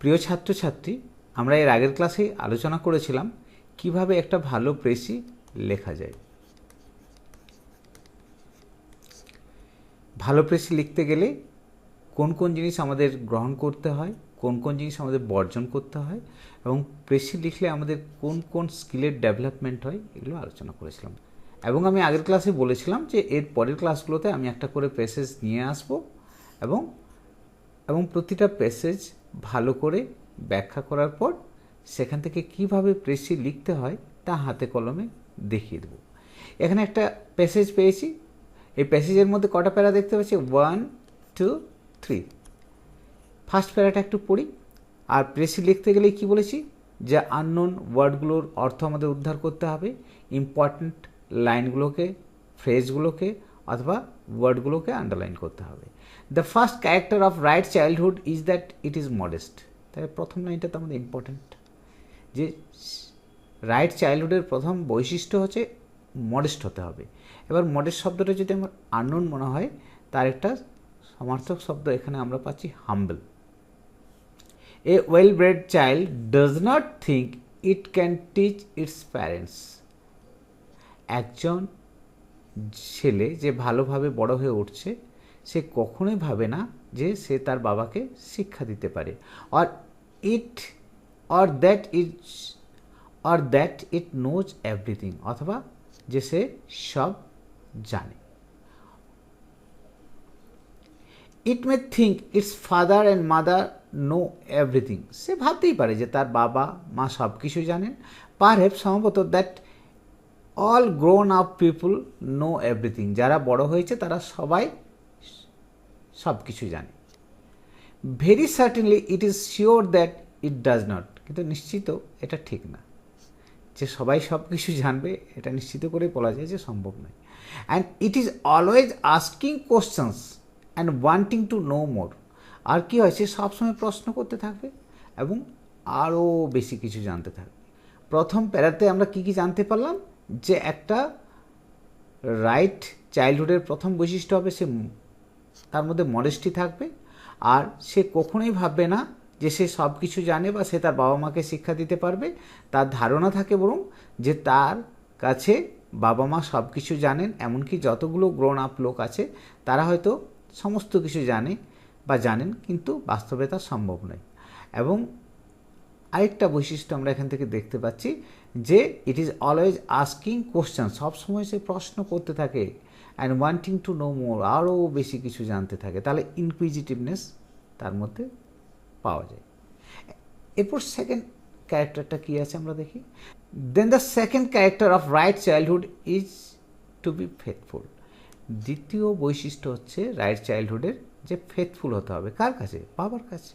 প্রিয় ছাত্রছাত্রী, আমরা এর আগের ক্লাসে আলোচনা করেছিলাম কীভাবে একটা ভালো প্রেসি লেখা যায়। ভালো প্রেসি লিখতে গেলে কোন কোন জিনিস আমাদের গ্রহণ করতে হয়, কোন কোন জিনিস আমাদের বর্জন করতে হয় এবং প্রেসি লিখলে আমাদের কোন কোন স্কিলের ডেভেলপমেন্ট হয় এগুলো আলোচনা করেছিলাম। এবং আমি আগের ক্লাসে বলেছিলাম যে এর পরের ক্লাসগুলোতে আমি একটা করে প্যাসেজ নিয়ে আসব এবং এবং প্রতিটা প্যাসেজ ভালো করে ব্যাখ্যা করার পর সেখান থেকে কীভাবে প্রেসি লিখতে হয় তা হাতে কলমে দেখিয়ে দেবো। এখানে একটা প্যাসেজ পেয়েছি। এই প্যাসেজের মধ্যে কটা প্যারা দেখতে পাচ্ছি? ওয়ান টু থ্রি ফার্স্ট প্যারাটা একটু পড়ি। আর প্রেসি লিখতে গেলে কি বলেছি? যে আননোন ওয়ার্ডগুলোর অর্থ আমাদের উদ্ধার করতে হবে। ইম্পর্ট্যান্ট লাইনগুলোকে ফ্রেজগুলোকে অথবা ওয়ার্ডগুলোকে আন্ডারলাইন করতে হবে। The first character of right childhood is that it is modest তাই প্রথম লাইনটা তো আমাদের ইম্পর্ট্যান্ট যে রাইট চাইল্ডহুডের প্রথম বৈশিষ্ট্য হচ্ছে মডেস্ট হতে হবে। এবার মডেস্ট শব্দটা যদি আমার আননোন মনে হয়, তার একটা সমার্থক শব্দ এখানে আমরা পাচ্ছি humble a well bred child does not think it can teach its parents একজন ছেলে যে ভালোভাবে বড় হয়ে উঠছে সে কখনোই ভাবে না যে সে তার বাবাকে শিক্ষা দিতে পারে। Or it or that is or that it knows everything অথবা যে সে সব জানে। It may think its father and mother know everything সে ভাবতেই পারে যে তার বাবা, মা সব কিছু জানেন। পার হেপ সম্ভবত that all grown up people know everything যারা বড় হয়েছে তারা সবাই সব কিছু জানে। Very certainly it is sure that it does not কিন্তু নিশ্চিত এটা ঠিক না। যে সবাই সব কিছু জানবে, এটা নিশ্চিত করে বলা যায় যে সম্ভব নয়। And it is always asking questions and wanting to know more আর কী হয়, সে সবসময় প্রশ্ন করতে থাকবে এবং আরও বেশি কিছু জানতে থাকবে। প্রথম প্যারাতে আমরা কি কি জানতে পারলাম? যে একটা রাইট চাইল্ডহুডের প্রথম বৈশিষ্ট্য হবে সে তার মধ্যে মডেস্টি থাকবে। আর সে কখনোই ভাববে না যে সে সব কিছু জানে বা সে তার বাবা মাকে শিক্ষা দিতে পারবে। তার ধারণা থাকে বরং যে তার কাছে বাবা মা সব কিছু জানেন, এমনকি যতগুলো গ্রোন আপ লোক আছে, তারা হয়তো সমস্ত কিছু জানে বা জানেন, কিন্তু বাস্তবে তা সম্ভব নয়। এবং আরেকটা বৈশিষ্ট্য আমরা এখান থেকে দেখতে পাচ্ছি যে it is always asking question সবসময় সে প্রশ্ন করতে থাকে। And wanting to know more আরও বেশি কিছু জানতে থাকে, তাহলে ইনকুইজিটিভনেস তার মধ্যে পাওয়া যায়। এরপর সেকেন্ড ক্যারেক্টারটা কী আছে আমরা দেখি? Then the second character of right childhood is to be faithful দ্বিতীয় বৈশিষ্ট্য হচ্ছে রাইট চাইল্ডহুডের যে ফেথফুল হতে হবে। কার কাছে? বাবার কাছে।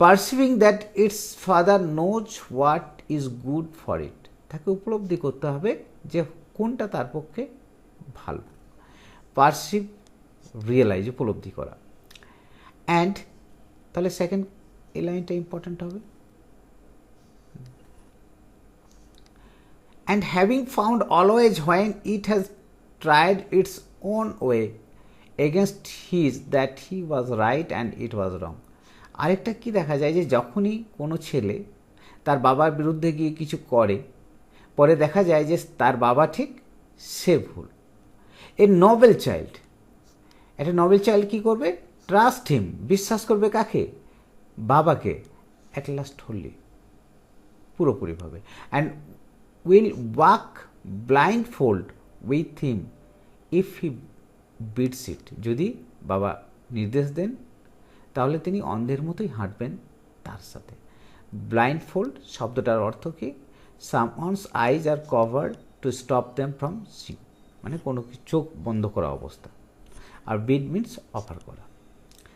Perceiving that its father knows what is good for it তাকে উপলব্ধি করতে হবে যে কোনটা তার পক্ষে ভালো। পারসিভ রিয়েলাইজ উপলব্ধি করা। অ্যান্ড তাহলে সেকেন্ড এই লাইনটা ইম্পর্ট্যান্ট হবে। And having found always when it has tried its own way against his that he was right and it was wrong আরেকটা কি দেখা যায় যে যখনই কোনো ছেলে তার বাবার বিরুদ্ধে গিয়ে কিছু করে, পরে দেখা যায় যে তার বাবা ঠিক সে ভুল। এ নবেল চাইল্ড একটা নবেল চাইল্ড কী করবে? ট্রাস্ট হিম বিশ্বাস করবে কাকে? বাবাকে. অ্যাট লাস্ট হলি পুরোপুরিভাবে. And will walk blindfold with him if he bids it যদি বাবা নির্দেশ দেন, তাহলে তিনি অন্ধের মতোই হাঁটবেন তার সাথে। ব্লাইন্ড ফোল্ড শব্দটার অর্থ কি? Some eyes are cover to stop them from see মানে কোনো চোখ বন্ধ করা অবস্থা। আর বিড মিনস অফার করা।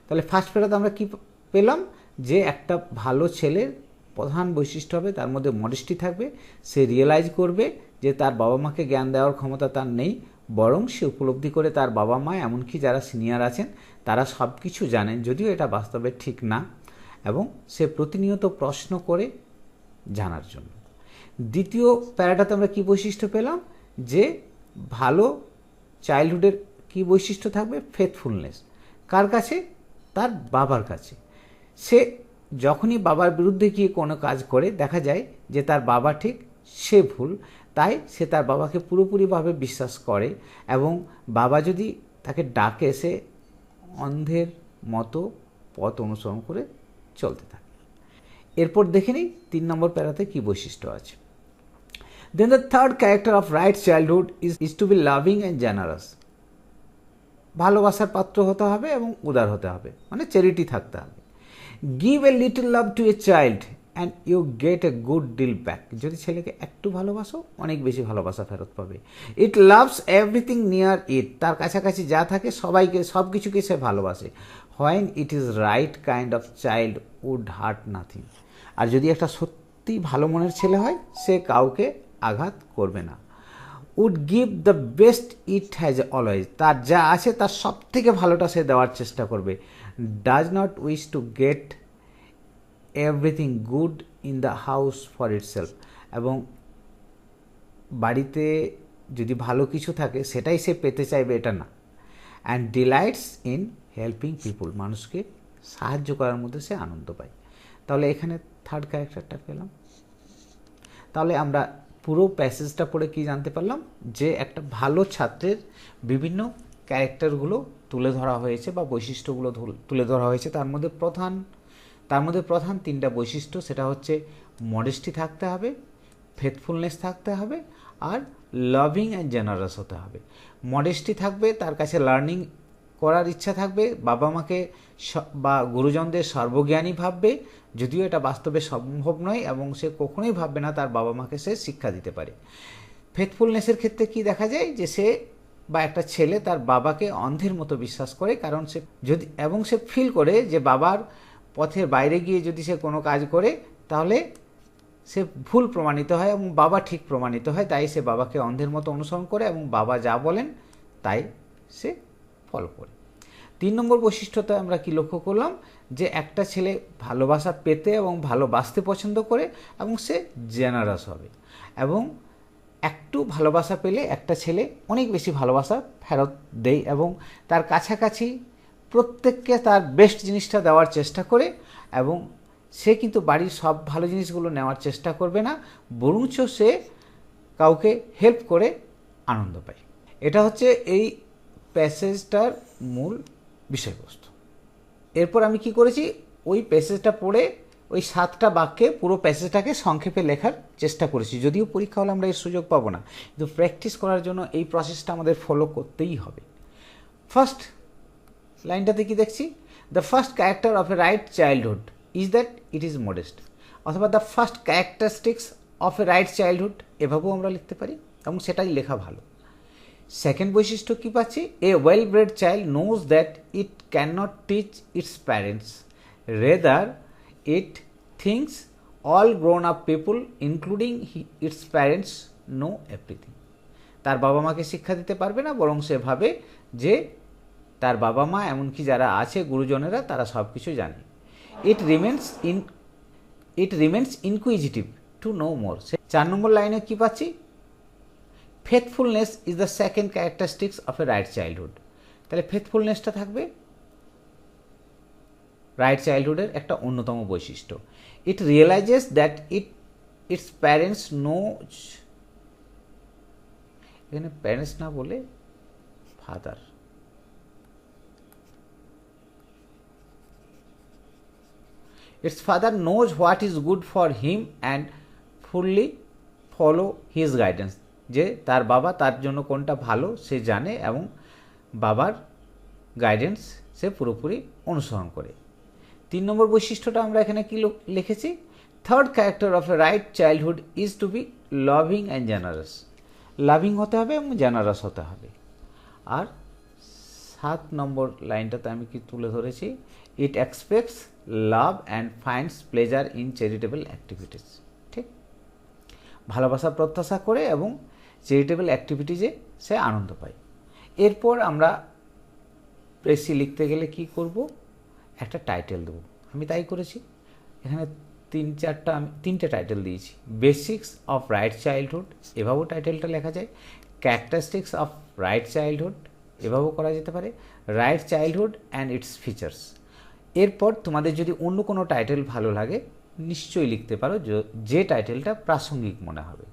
তাহলে ফার্স্ট পেরাতে আমরা কি পেলাম? যে একটা ভালো ছেলের প্রধান বৈশিষ্ট্য হবে, তার মধ্যে মডেস্টি থাকবে, সে রিয়েলাইজ করবে যে তার বাবা মাকে জ্ঞান দেওয়ার ক্ষমতা তার নেই, বরং সে উপলব্ধি করে তার বাবা মা, এমনকি যারা সিনিয়র আছেন, তারা সব কিছু জানেন, যদিও এটা বাস্তবে ঠিক না, এবং সে প্রতিনিয়ত প্রশ্ন করে জানার জন্য। দ্বিতীয় প্যারাটাতে আমরা কী বৈশিষ্ট্য পেলাম? যে ভালো চাইল্ডহুডের কী বৈশিষ্ট্য থাকবে? ফেথফুলনেস কার কাছে? তার বাবার কাছে। সে যখনই বাবার বিরুদ্ধে গিয়ে কোনো কাজ করে, দেখা যায় যে তার বাবা ঠিক সে ভুল, তাই সে তার বাবাকে পুরোপুরিভাবে বিশ্বাস করে এবং বাবা যদি তাকে ডাকে, সে অন্ধের মতো পথ অনুসরণ করে চলতে থাকে। এরপর দেখে নিই তিন নম্বর প্যারাতে কী বৈশিষ্ট্য আছে। Then the third character of right childhood is is to be loving and generous ভালোবাসার পাত্র হতে হবে এবং উদার হতে হবে। মানে চ্যারিটি থাকতে হবে। Give a little love to a child and you get a good deal back যদি ছেলেকে একটু ভালোবাসো, অনেক বেশি ভালোবাসা ফেরত পাবে। It loves everything near it তার কাছাকাছি যা থাকে সবাইকে, সব কিছুকে সে ভালোবাসে। When it is right kind of child would hurt nothing আর যদি একটা সত্যি ভালো মনের ছেলে হয়, সে কাউকে আঘাত করবে না। Would give the best it has always তার যা আছে, তার সব থেকে ভালোটা সে দেওয়ার চেষ্টা করবে। Does not wish to get everything good in the house for itself এবং বাড়িতে যদি ভালো কিছু থাকে, সেটাই সে পেতে চাইবে, এটা না। And delights in helping people মানুষকে সাহায্য করার মধ্যে সে আনন্দ পায়। তাহলে এখানে থার্ড ক্যারেক্টারটা পেলাম। তাহলে আমরা পুরো প্যাসেজটা পড়ে কি জানতে পারলাম? যে একটা ভালো ছাত্রের বিভিন্ন ক্যারেক্টারগুলো তুলে ধরা হয়েছে বা বৈশিষ্ট্যগুলো তুলে ধরা হয়েছে। তার মধ্যে প্রধান, তার মধ্যে প্রধান তিনটা বৈশিষ্ট্য, সেটা হচ্ছে মডেস্টি থাকতে হবে ফেথফুলনেস থাকতে হবে, আর লাভিং অ্যান্ড জেনারাস হতে হবে। মডেস্টি থাকবে, তার কাছে লার্নিং করার ইচ্ছা থাকবে বাবা মাকে বা গুরুজনদের সর্বজ্ঞানী ভাববে, যদিও এটা বাস্তবে সম্ভব নয় এবং সে কখনোই ভাববে না তার বাবা মাকে সে শিক্ষা দিতে পারে। ফেথফুলনেসের ক্ষেত্রে কি দেখা যায় যে সে বা একটা ছেলে তার বাবাকে অন্ধের মতো বিশ্বাস করে, কারণ সে যদি, এবং সে ফিল করে যে বাবার পথের বাইরে গিয়ে যদি সে কোনো কাজ করে, তাহলে সে ভুল প্রমাণিত হয় এবং বাবা ঠিক প্রমাণিত হয়, তাই সে বাবাকে অন্ধের মতো অনুসরণ করে এবং বাবা যা বলেন, তাই সে ফলো করে। তিন নম্বর বৈশিষ্ট্যতে আমরা কি লক্ষ্য করলাম? যে একটা ছেলে ভালোবাসা পেতে এবং ভালোবাসতে পছন্দ করে এবং সে জেনারাস হবে। এবং একটু ভালোবাসা পেলে একটা ছেলে অনেক বেশি ভালোবাসা ফেরত দেয় এবং তার কাছাকাছি প্রত্যেককে তার বেস্ট জিনিসটা দেওয়ার চেষ্টা করে এবং সে কিন্তু বাড়ির সব ভালো জিনিসগুলো নেওয়ার চেষ্টা করবে না, বরঞ্চ সে কাউকে হেল্প করে আনন্দ পায়। এটা হচ্ছে এই প্যাসেজটার মূল বিষয়বস্তু। এরপর আমি কি করেছি? ওই প্যাসেজটা পড়ে ওই সাতটা বাক্যে পুরো প্যাসেজটাকে সংক্ষেপে লেখার চেষ্টা করেছি। যদিও পরীক্ষা হলে আমরা এর সুযোগ পাবো না। কিন্তু প্র্যাকটিস করার জন্য এই প্রসেসটা আমাদের ফলো করতেই হবে। ফার্স্ট লাইনটাতে কি দেখছি? The first character of a right childhood is that it is modest অথবা the first characteristics of a right childhood এভাবেও আমরা লিখতে পারি এবং সেটাই লেখা ভালো। সেকেন্ড বৈশিষ্ট্য কী পাচ্ছি? A well bred child knows that it can not teach its parents rather it thinks all grown up people including its parents know everything তার বাবা মাকে শিক্ষা দিতে পারবে না, বরং সে ভাবে যে তার বাবা মা এমনকি যারা আছে গুরুজনেরা, তারা সব কিছু জানে। It remains in it remains inquisitive to know more সে চার নম্বর লাইনে কী পাচ্ছি? Faithfulness is the second characteristics of a right childhood তাহলে ফেথফুলনেসটা থাকবে রাইট চাইল্ডহুডের একটা অন্যতম বৈশিষ্ট্য। It realizes that it its parents know এখানে প্যারেন্টস না বলে father its father knows what is good for him and fully follow his guidance যে তার বাবা তার জন্য কোনটা ভালো সে জানে এবং বাবার গাইডেন্স সে পুরোপুরি অনুসরণ করে। তিন নম্বর বৈশিষ্ট্যটা আমরা এখানে কি লিখেছি? Third character of a right childhood is to be loving and generous loving হতে হবে এবং জেনারাস হতে হবে। আর সাত নম্বর লাইনটাতে আমি কি তুলে ধরেছি? It expects love and finds pleasure in charitable activities ঠিক? ভালোবাসা প্রত্যাশা করে এবং চ্যারিটেবল অ্যাক্টিভিটিজে সে আনন্দ পায়। এরপর আমরা প্রেসি লিখতে গেলে কি করব? একটা টাইটেল দেবো। আমি তাই করেছি। এখানে তিন চারটা আমি, তিনটে টাইটেল দিয়েছি। বেসিক্স অফ রাইট চাইল্ডহুড এভাবেও টাইটেলটা লেখা যায়। ক্যারেক্টারিস্টিক্স অফ রাইট চাইল্ডহুড এভাবেও করা যেতে পারে। Right childhood and its features এরপর তোমাদের যদি অন্য কোনো টাইটেল ভালো লাগে, নিশ্চয়ই লিখতে পারো। যে টাইটেলটা প্রাসঙ্গিক মনে হবে।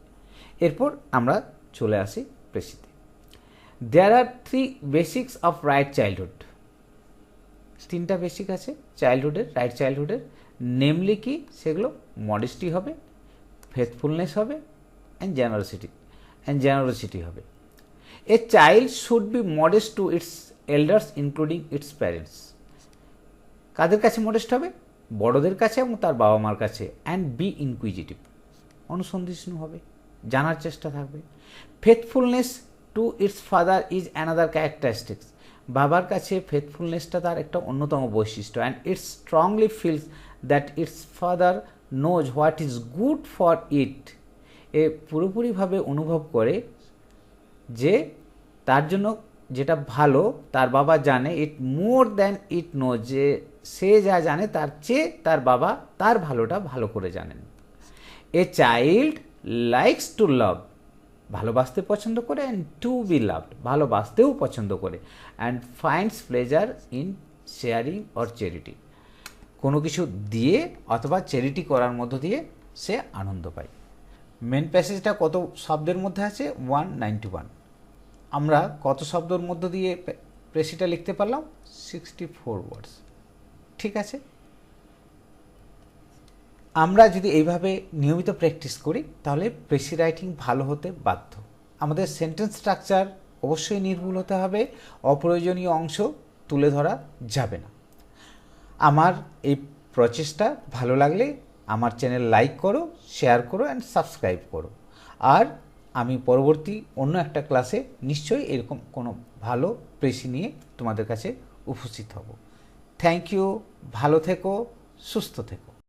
এরপর আমরা চলে আসি প্রেসিতে। There are three basics of right childhood তিনটা বেসিক আছে চাইল্ডহুডের রাইট চাইল্ডহুডের নেমলি কি? সেগুলো মডেস্টি হবে ফেথফুলনেস হবে অ্যান্ড জেনারসিটি অ্যান্ড জেনারসিটি হবে। A child should be modest to its elders including its parents কাদের কাছে মডেস্ট হবে? বড়দের কাছে এবং তার বাবা মার কাছে। অ্যান্ড বি ইনকুইজিটিভ অনুসন্ধিষ্ণু হবে। জানার চেষ্টা থাকবে। Faithfulness to its father is another characteristics বাবার কাছে ফেথফুলনেসটা তার একটা অন্যতম বৈশিষ্ট্য। And its strongly feels that its father knows what is good for it এ পুরোপুরিভাবে অনুভব করে যে তার জন্য যেটা ভালো, তার বাবা জানে ইট মোর দ্যান ইট নো যে সে যা জানে তার চেয়ে তার বাবা তার ভালোটা ভালো করে জানেন। A child likes to love ভালোবাসতে পছন্দ করে অ্যান্ড টু বি লাভড ভালোবাসতেও পছন্দ করে and finds pleasure in sharing or charity কোনো কিছু দিয়ে অথবা চ্যারিটি করার মধ্য দিয়ে সে আনন্দ পায়। মেন প্যাসেজটা কত শব্দের মধ্যে আছে? ওয়ান নাইনটি ওয়ান আমরা কত শব্দের মধ্য দিয়ে প্রেসিটা লিখতে পারলাম? সিক্সটি ফোর ওয়ার্ডস ঠিক আছে? আমরা যদি এইভাবে নিয়মিত প্র্যাকটিস করি, তাহলে প্রেসি রাইটিং ভালো হতে বাধ্য। আমাদের সেন্টেন্স স্ট্রাকচার অবশ্যই নির্ভুল হতে হবে, অপ্রয়োজনীয় অংশ তুলে ধরা যাবে না। আমার এই প্রচেষ্টা ভালো লাগলে আমার চ্যানেল লাইক করো শেয়ার করো অ্যান্ড সাবস্ক্রাইব করো। আর আমি পরবর্তী অন্য একটা ক্লাসে নিশ্চয়ই এরকম কোনো ভালো প্রেসি নিয়ে তোমাদের কাছে উপস্থিত হব। থ্যাংক ইউ ভালো থেকো, সুস্থ থেকো।